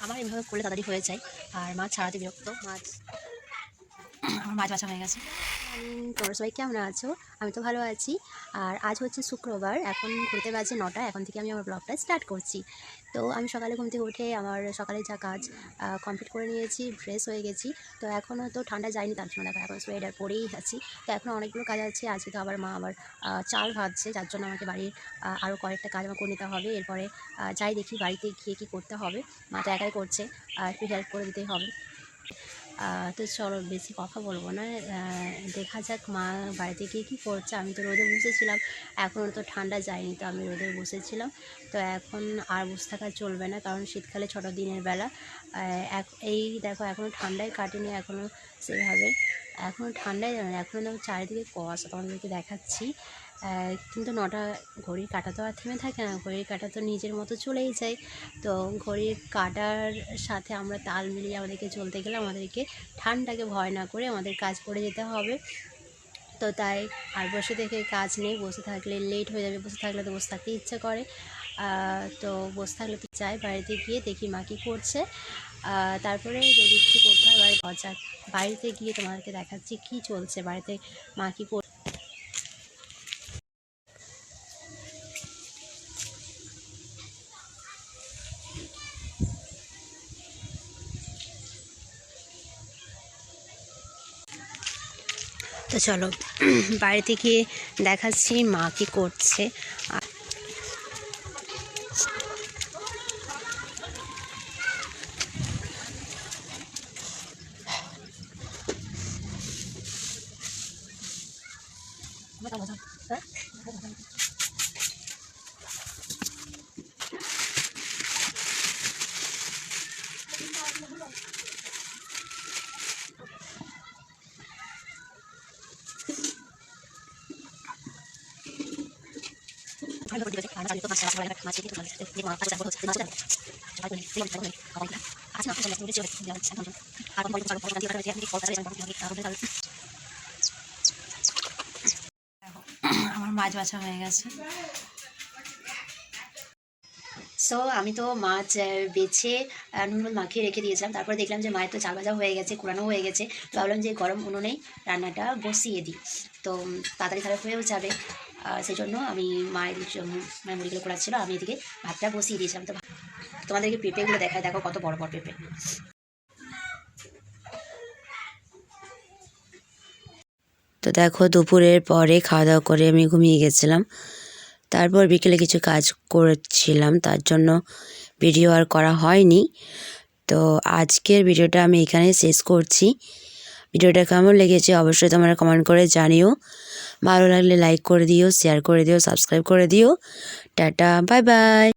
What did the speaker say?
আমার এইভাবে করলে তাড়াতাড়ি হয়ে যায়। আর মাছ ছাড়াতে বিরক্ত। মাছ মাছ বাছা হয়ে গেছে। তোমরা সবাই কেমন আছো? আমি তো ভালো আছি। আর আজ হচ্ছে শুক্রবার, এখন ঘুরতে বাজে নটা, এখন থেকে আমি আমার ব্লগটা স্টার্ট করছি। তো আমি সকালে ঘুম থেকে উঠে আমার সকালে যা কাজ কমপ্লিট করে নিয়েছি ফ্রেশ হয়ে গেছি। তো এখনও তো ঠান্ডা যায়নি তার জন্য, দেখো, এখন সোয়েটার পরেই আছি। তো এখন অনেকগুলো কাজ আছে, আজকে তো আবার মা আবার চাল ভাজছে, যার জন্য আমাকে বাড়ির আরও কয়েকটা কাজ আমার করে নিতে হবে। এরপরে যাই দেখি বাড়িতে গিয়ে কী করতে হবে। মা তো একাই করছে, আর একটু হেল্প করে দিতেই হবে। তো চলো বেশি কথা বলব না। দেখা যাক মা বাড়িতে গিয়ে কী করছে। আমি তো রোদে বসেছিলাম। এখনও তো ঠান্ডা যায়নি, তো আমি রোদে বসেছিলাম। তো এখন আর বসে থাকা চলবে না, কারণ শীতকালে ছোটো দিনের বেলা। এই দেখো এখনও ঠান্ডায় কাটেনি এখনও সেভাবে। এখনও ঠান্ডায় জানে এখনও চারিদিকে কুয়াশা। তোমাদেরকে দেখাচ্ছি। কিন্তু নটা, ঘড়ির কাটা তো আর থেমে থাকে না। ঘড়ির কাটা তো নিজের মতো চলেই যায়। তো ঘড়ির কাটার সাথে আমরা তাল মিলিয়ে আমাদেরকে চলতে গেলে আমাদেরকে ঠান্ডাকে ভয় না করে আমাদের কাজ করে যেতে হবে। তো তাই আর বসে থেকে কাজ নেই। বসে থাকলে লেট হয়ে যাবে। বসে থাকলে তো বসে থাকতে ইচ্ছে করে। তো বসে থাকলে তো চাই বাড়িতে গিয়ে দেখি মা কী করছে। তারপরে যদি কিছু করতে হয়, বাড়ি বাড়িতে গিয়ে তোমাদেরকে দেখাচ্ছি কী চলছে। বাড়িতে মা কী কর তো চলো বাড়িতে গিয়ে দেখাচ্ছি মা কী করছে। আর আমার মাছ বাছা হয়ে গেছে সো আমি তো মাছ বেছে নুন মাখিয়ে রেখে দিয়েছিলাম তারপরে দেখলাম যে মায়ের তো চাল ভাজা হয়ে গেছে কুড়ানো হয়ে গেছে তো ভাবলাম যে গরম উনুনেই রান্নাটা বসিয়ে দিই তো তাড়াতাড়ি তাড়াতাড়ি হয়েও যাবে সেই জন্য আমি মায়ের মানে মুড়িগুলো করাচ্ছিল আমি এদিকে ভাতটা বসিয়ে দিয়েছিলাম। তো তোমাদেরকে পেঁপেগুলো দেখায়, দেখো কত বড় বড় পেঁপে। তো দেখো, দুপুরের পরে খাওয়া দাওয়া করে আমি ঘুমিয়ে গেছিলাম। তারপর বিকেলে কিছু কাজ করেছিলাম, তার জন্য ভিডিও আর করা হয়নি। তো আজকের ভিডিওটা আমি এখানে শেষ করছি। ভিডিওটা কেমন লেগেছে অবশ্যই তোমরা কমেন্ট করে জানিও। ভালো লাগলে লাইক করে দিও শেয়ার করে দিও সাবস্ক্রাইব করে দিও। Tata bye bye